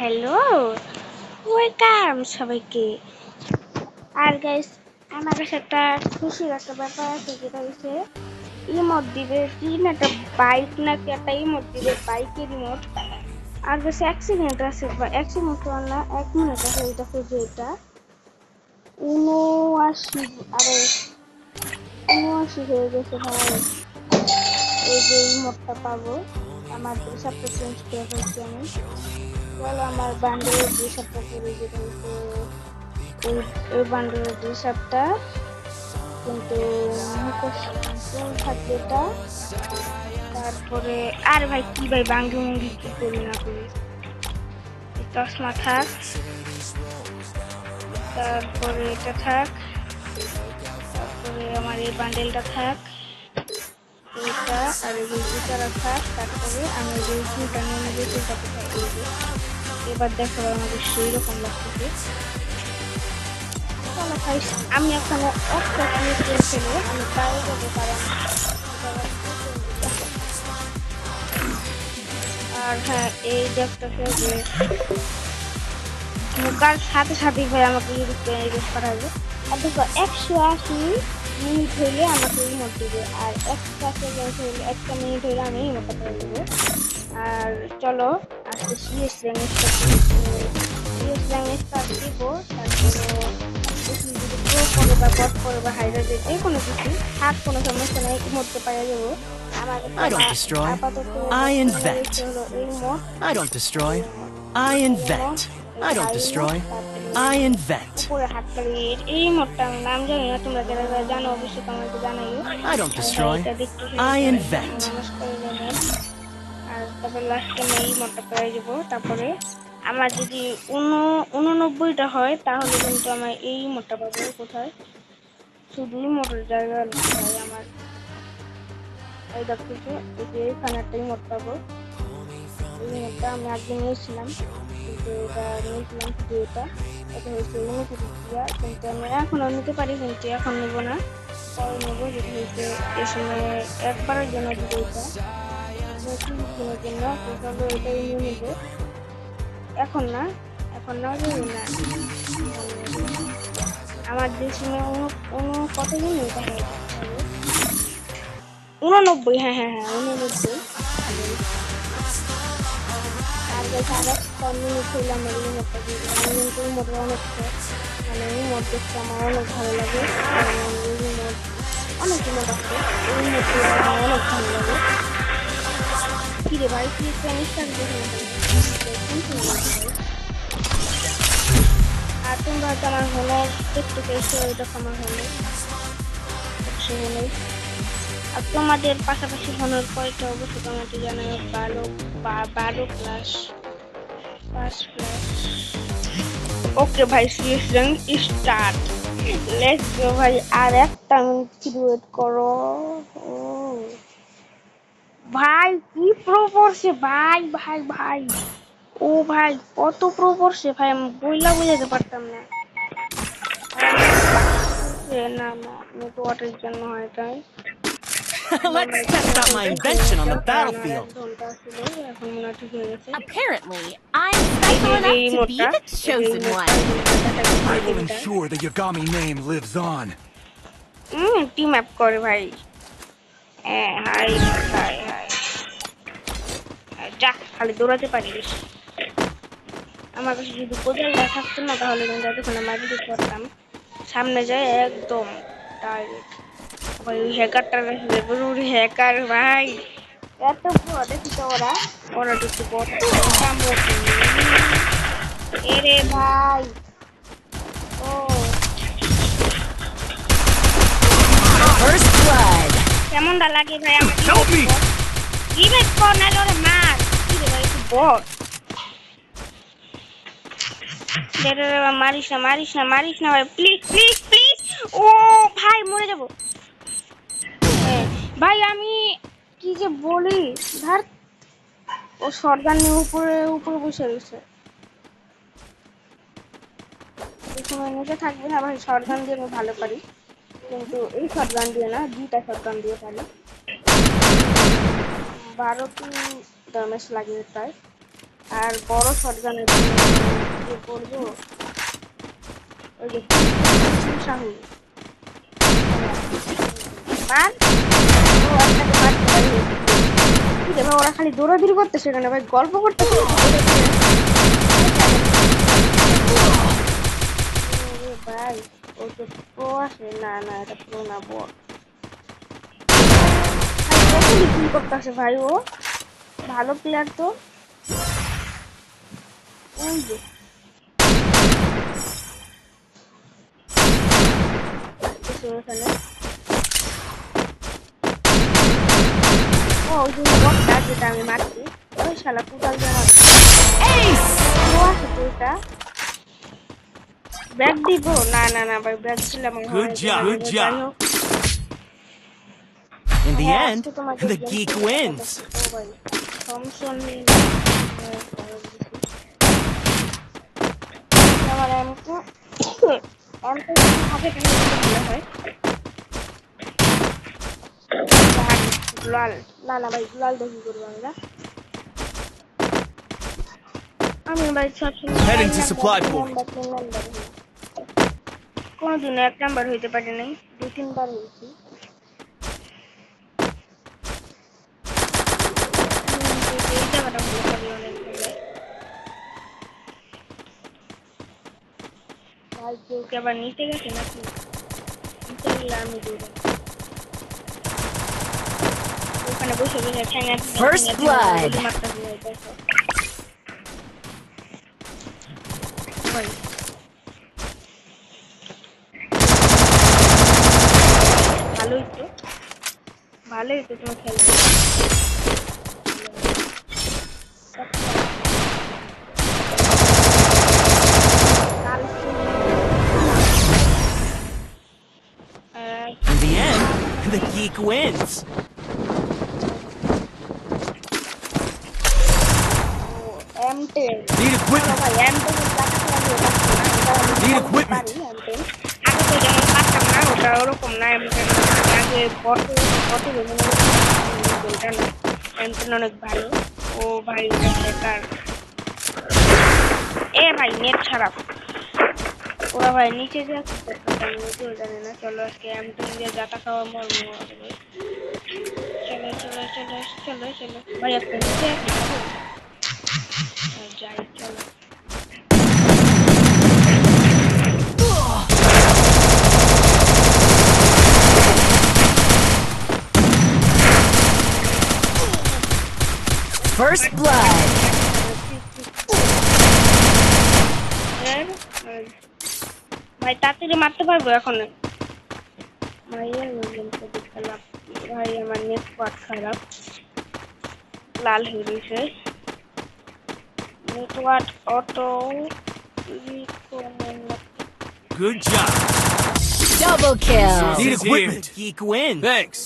Hello welcome সবাইকে। আর guys আমার কাছে একটা খুশির একটা ব্যাপার আছে, যেটা হচ্ছে ইমোট দিবে কি না, একটা বাইক না কি, একটা ইমোট দিবে বাইকের ইমোট আর কাছে সেকেন্ড আছে, বা সেকেন্ড না, এক মিনিট আছে, এটা খুঁজে এটা। উনআশি, আরে, উনআশি হয়ে গেছে ভাই। এই যে ইমোটটা পাবো, আমার ড্রেসআপটা চেঞ্জ করে ফেলছি আমি। বলো আমার বান্ডেলের ড্রেসআপটা করে যেটা হচ্ছে এই এই বান্ডেলের ড্রেসআপটা কিন্তু এটা তারপরে, আর ভাই, কি ভাই, বাঙ্গি মুঙ্গি কি করি না করি চশমা থাক। তারপরে এটা থাক। তারপরে আমার এই বান্ডেলটা থাক। এটা আর এই যে জুতাটা থাক। তারপরে আমি যে জুতা নিয়ে সেটা কোথায় করব এবার দেখো আমাদের সেই রকম লাগতেছে আমি এখানে আমি কারণ আর হ্যাঁ এই দেখতেছে যে সাথে সাথে ভাই আমাকে রিকোয়েস্ট করা হবে আর দেখো, একশো আশি মিনিট হইলে আমাকে ইমোট দিবে। আর একটা সেকেন্ড হইলে, একটা মিনিট হইলে আমি ইমোটটা দেবো। আর চলো আজকে সিএস ল্যাঙ্গুয়েজটা সিএস ল্যাঙ্গুয়েজটা দিব তারপরে দেখি যদি প্রো করে বা বট করে বা হাইডার যে কোনো কিছু থাক কোনো সমস্যা নেই ইমোটতে পারে যাবো আমার I don't destroy. আপাতত I invent. হলো এই মোট I don't destroy. I invent. I don't destroy. I invent. পুরো হাত তালির এই মোটটা আমি নাম জানি না তোমরা যারা যারা জানো অবশ্যই তোমাকে জানাইও I don't destroy. এটা দেখতে I সুন্দর। invent. আর তারপরে লাস্টে আমি মোটটা পেয়ে যাব। তারপরে আমার যদি উন, উননব্বইটা হয়, তাহলে কিন্তু আমার এই মোটটা পাবো কোথায়? শুধু মোটর জায়গা হয় আমার এই দেখতেছো এই যে এখানে একটা মোট পাবো এই মোটটা আমি আগে নিয়েছিলাম, কিন্তু এটা নিয়েছিলাম শুধু এটা হচ্ছে অনুপ্রতিক্রিয়া কিন্তু আমি এখনও নিতে পারি, কিন্তু এখন নেব না। পরে নেব যেটা হচ্ছে এর সময় একবারের জন্য দিনের জন্য এখন না এখন না না আমার যে সময় অনু অনু কত উননব্বই হ্যাঁ হ্যাঁ হ্যাঁ উননব্বই। অনেক মানে আমার অনেক ভালো লাগে। আছে আমার অনেক ভালো লাগে। কি রে ভাই কি টেনিসটার আর তোমরা হয়তো আমার হনার দেখতে পেয়েছ এটা আমার হনার আর তোমাদের পাশাপাশি হনার কয়টা অবশ্যই তোমাকে জানাই, বারো বারো প্লাস পাঁচ প্লাস ওকে ভাই সিলেকশন স্টার্ট লেটস গো ভাই, আর একটা মিনিট ওয়েট করো। ও। ভাই কি প্রো পড়ছে ভাই ভাই ভাই ও ভাই কত প্রো পড়ছে ভাই আমি বইলা বুঝাতে পারতাম না না না নেটওয়ার্কের জন্য হয় তাই Let's test out my invention on the battlefield. ঘণ্টা ছিল এখন মনে হয় ঠিক হয়ে গেছে Apparently, I'm special enough to be the chosen one. I will ensure the Yagami name lives on. হুম টিম আপ করে ভাই হ্যাঁ হাই হাই হাই যা খালি দৌড়াতে পারি বেশি আমার কাছে যদি কোদালটা থাকতো না তাহলে কিন্তু এতক্ষণ মারি দিতে পারতাম সামনে যায় একদম ডাইরেক্ট ভাই ওই হ্যাকারটার হ্যাকার ভাই। এত বড় দেখি তো ওরা। ওরা এরে ভাই। ও। কেমনটা লাগে ভাই? আমার Help me! রিবেট কর না ওরে মার রে, মারিস না মারিস না মারিস না ভাই প্লিজ প্লিজ প্লিজ ও ভাই মরে যাব। ভাই আমি কি যে বলি? ধর ও সর্দার নিয়ে উপরে উপরে বসে রয়েছে। সময় নিচে থাকবে না ভাই শর্টগান দিয়ে আমি ভালো পারি কিন্তু এই শর্টগান দিয়ে না দুইটা শর্টগান দিয়ে পারি। বারোটি ড্যামেজ লাগে প্রায় আর বড় শটগানের যে করব ওরা খালি দৌড়াদৌড়ি করতেছে কেন ভাই, গল্প করতেছে। ওরে ভাই, ও তো আছে না না, এটা না বট কি করতেছে ভাই ও? ভালো প্লেয়ার তো। ওই যে। ওখানে ও ওই যে বটটা যেটা আমি মারছি। ওই শালা ও আছে তো ব্যাগ দিব? না না না ভাই ব্যাগ job. In the হ্যাঁ, end, the geek wins. হবে। ও ভাই, থমসন নিয়ে আমার এমকে এমকে হাতে টেনে দিলে ভালো হয় আর লাল না না ভাই লাল দেখি করব আমরা আমি ভাই সবসময় Heading to এক supply নাম্বার, point. তিন নাম্বার, তিন নাম্বার হই। কোনোদিনও এক নাম্বার হইতে পারি নাই দু তিনবার হয়েছি এই জায়গাটা ভালো লাগে অনেক ভালো। ভাই কেউ কি আবার নিচে গেছে নাকি নিচে গেলে আমি দৌড়াবো। ওখানে বসে বসে ঠ্যাঙা মারতেছে ভাই, দেখো। ভালোই তো ভালোই তো তুমি খেলবে M10 Need equipment. ভাই M10 এর টাকা খেলা দিয়ে পারছি না এটা আমি Need equipment. M10 আগে তো যেমন পারতাম না ওটা ওরকম না আগে কত কত যেমন ওইটা না M10 অনেক ভালো ও ভাই বেকার এ ভাই নেট খারাপ ওরা ভাই নিচে যা কি করতেছে আমি না চলো আজকে M10 দিয়ে জাতা খাওয়া মর মর হবে। চলো চলো চলো চলো চলো। ভাই একটা নিচে যাই চলো। First blood. ভাই তাড়াতাড়ি মারতে পারব এখন? ভাইয়ের বললাম তো খারাপ ভাই আমার নেটওয়ার্ক খারাপ লাল হয়ে গেছে network auto Good job. Double kill. Need is equipment. here. Geek wins. Thanks.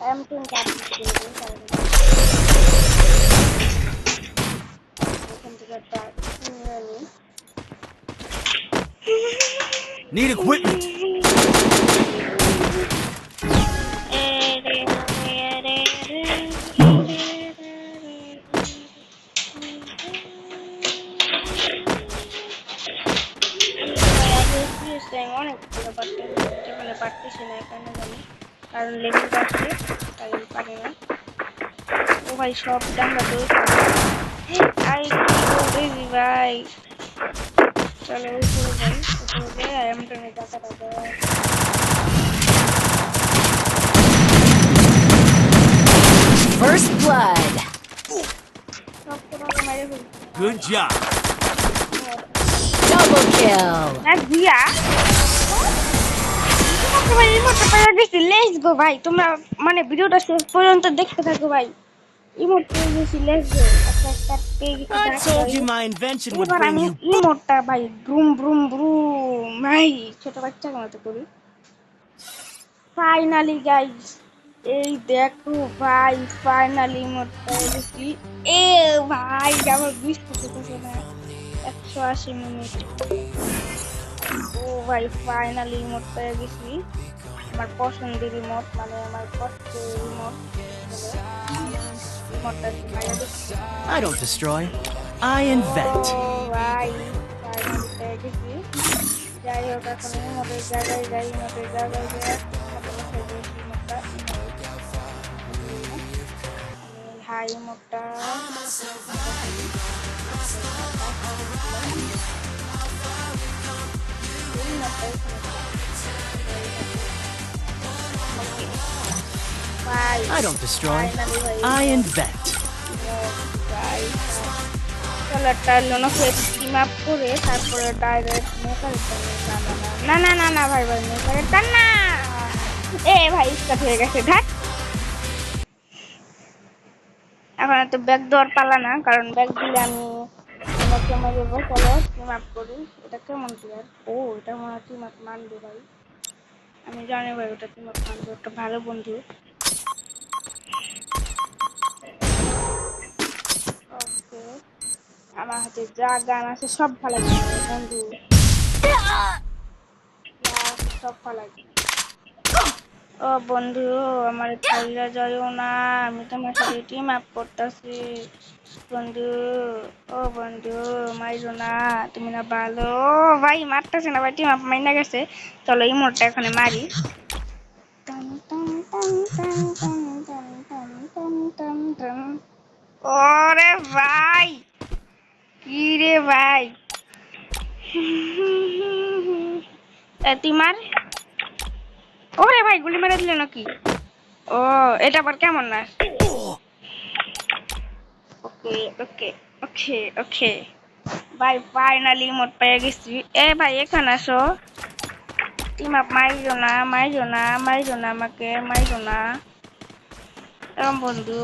M ten এখান থেকে একটা নিয়ে নিই Need equipment. কারণ লেভেলটা আছে তাই আমি পারি না ও ভাই সব ডাঙ্গা তো আই কি ভাই চলো উপরে যাই উপরে যাই আর এমটা নিয়ে টাকাটা দেওয়া First blood. সব তোমাকে মেরে ফেলছি Good job. Double kill. না দিয়া ভাই ইমোটটা পেয়ে গেছি লেটস গো ভাই। তোমরা মানে ভিডিওটা শেষ পর্যন্ত দেখতে থাকো ভাই। ইমোট পেয়ে গেছি গো। পেয়ে গেছি এবার আমি ইমোটটা ভাই ব্রুম ব্রুম ব্রুম ভাই ছোট বাচ্চা মতো করি। ফাইনালি গাইস এই দেখো ভাই ফাইনালি ইমোটটা পেয়ে গেছি এ ভাই আমার হচ্ছে না। একশো আশি মিনিট। ও ভাই ফাইনালি রিমোট পেয়ে গেছি আমার পছন্দের রিমোট মানে আমার পছন্দের remote I don't destroy, I invent. যাই হোক এখন রিমোটের জায়গায় যাই রিমোটের জায়গায় যাই হাই মোটা I don't destroy. I invent. তারপরে ডাইরেক্ট না না না না ভাই ভাই মেকারের না এ ভাই স্টার্ট হয়ে গেছে ঢাক এখন এত ব্যাগ দেওয়ার পালা না, কারণ ব্যাগ দিলে আমি তোমাকে মারবো চলো টিম আপ করি, এটা কেমন প্লেয়ার ও, এটা মনে টিম আপ মানবে ভাই। আমি জানি ভাই, ওটা টিম আপ মানবে একটা ভালো বন্ধু। ওকে। আমার হাতে যা গান আছে, সব ভালো লাগে। বন্ধু। সব ভালো লাগে। ও বন্ধু, আমার ছাইরা যাইও না, আমি তোমার সাথে মাপ করতেছি। বন্ধু, ও বন্ধু, মাইরো না, তুমি না ভালো। ভাই, মারতেছে না ভাই, টিম আপ মাইনা গেছে। চলো, এই মোটটা এখন মারি। ওরে ভাই, কি রে ভাই? তুই মার। ওরে ভাই, গুলি মেরে দিলে নাকি? ও, এটা আবার কেমন না? ওকে ওকে ওকে ওকে। ভাই ফাইনালি মোট পেয়ে গেছি। এ ভাই, এখানে আসো। টিম আপ, মাইরো না মাইরো না মাইরো না আমাকে, মাইরো না। এরম বন্ধু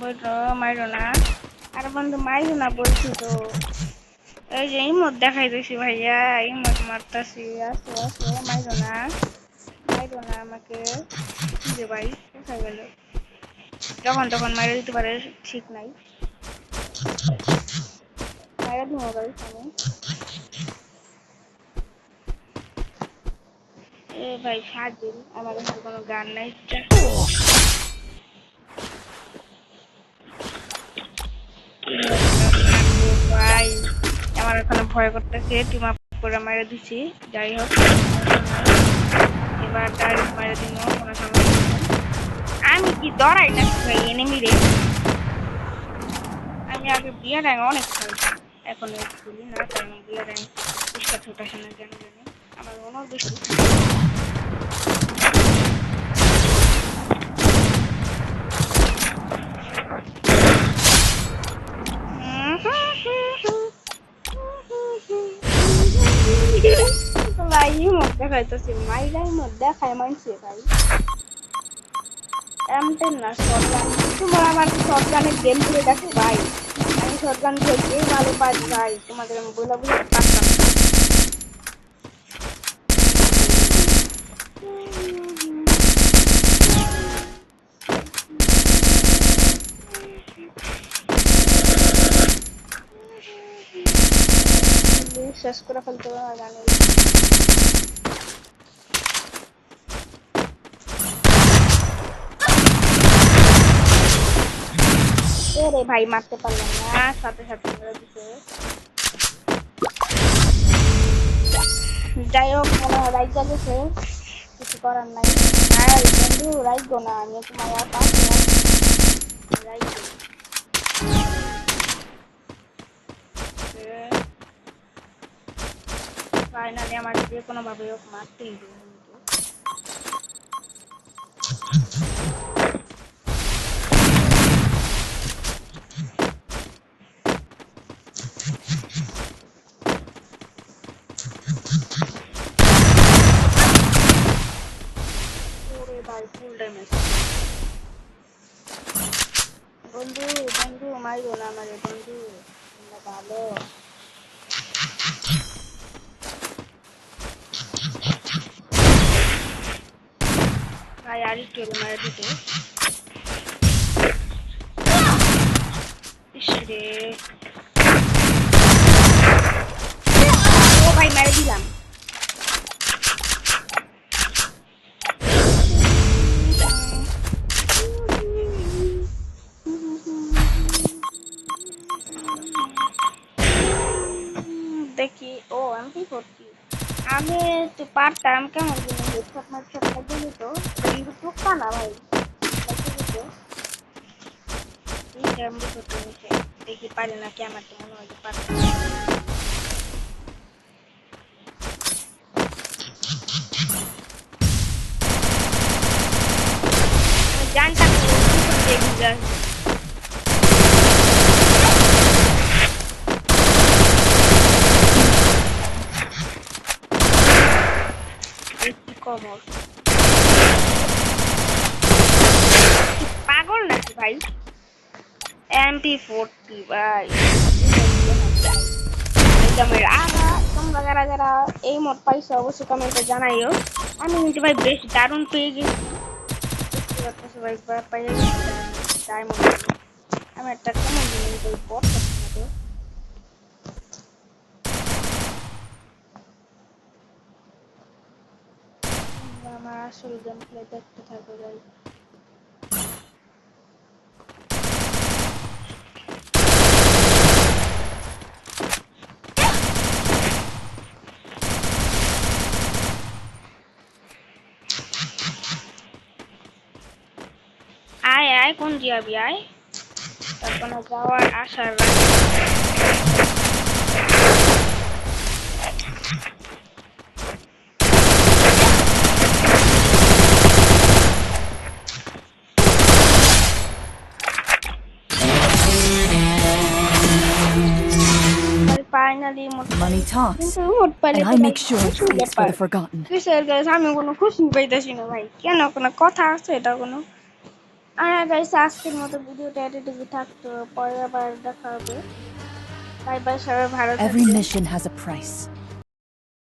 বইটো মাইরো না। আরে বন্ধু, মাইরো না বলছি তো। এই যে ইমোট দেখাই দিছি ভাইয়া, ইমোট মারতাছি। আসো আসো, মাইরো না। মাইরো না আমাকে। রে ভাই গেল। যখন তখন মাইরে দিতে পারে, ঠিক নাই। মাইরা দিব ভাই আমি এ ভাই ফাজিল আমার কাছে কোনো গান নাই, যা। ভাই, আমার এখানে ভয় করতেছে টিম আপ করে মেরে দিছি, যাই হোক। এবার ডাইরেক্ট মেরে দিন কোনো সমস্যা আমি কি দরাই না ভাই এনিমি রে। আমি আগে বিয়ার র্যাঙ্ক অনেক খেলতাম এখন খেলি না, কারণ বিয়ার র্যাঙ্ক পুষ্কা ছোট না, কেন জানি। আমার অনেক বেশি। দেখাইতেছি মাইরাই মুখ দেখায় মানছে ভাই। এমন না শর্টগান তোমার আমার শর্টগানের গেম খেলে দেখো ভাই। আমি শর্টগান খেলতেই ভালো পাই ভাই। তোমাদের আমি বলে বলে পারতাম। শেষ করে ফেলতে না জানি। রে ভাই মারতে পারলাম না। সাথে সাথে মেরে দিছে। যাই হোক মনে হয় রাইজা গেছে কিছু করার নাই। আর বন্ধু রাইগো না আমি তোমার আর পাচ্ছি না। ফাইনালি আমার যে কোনো ভাবে হোক মারতেই হবে ভাই ফুল ড্যামেজ বন্ধু বন্ধু মাইরো না আমারে বন্ধু। তোমরা ভালো। ভাই আর একটু মারা দিতে রে। ও ভাই মেরে দিলাম। আমি তো পারতাম কেমন জিনিস হেডশট মারশট লাগিয়ে দিত কিন্তু টুকটা না ভাই? লাগিয়ে দিত এই এমপি ফোরটি নিচে দেখি পারি নাকি আমার তো মনে হয় যে পারতাম আমি জানতাম কমর পাগল নাকি ভাই? এমপি ফোরটি ভাই। একদমের আগা তোমরা যারা যারা এই মোট পাইছো, অবশ্যই কমেন্টে জানাইও। আমি কিন্তু ভাই বেশ দারুণ পেয়ে গেছি। আমি একটা কেমন জিনিস ওই বট করতে আমার আসল গেম প্লে দেখতে থাকো ভাই আয় আয়, কোন যাবি আয় তারপর যাওয়ার আশার রাখি। Money talks, কিন্তু মোট পাইলে and তো I ভাই make sure it খুশি waits for ব্যাপার। the forgotten. কিসের গাইস আমি কোনো খুশি পাইতেছি না ভাই কেন কোনো কথা আছে এটা কোনো আর গাইস আজকের মতো ভিডিওটা এতটুকু থাকতো পরে আবার দেখা হবে বাই বাই সবাই ভালো Every থাকবেন mission has a price.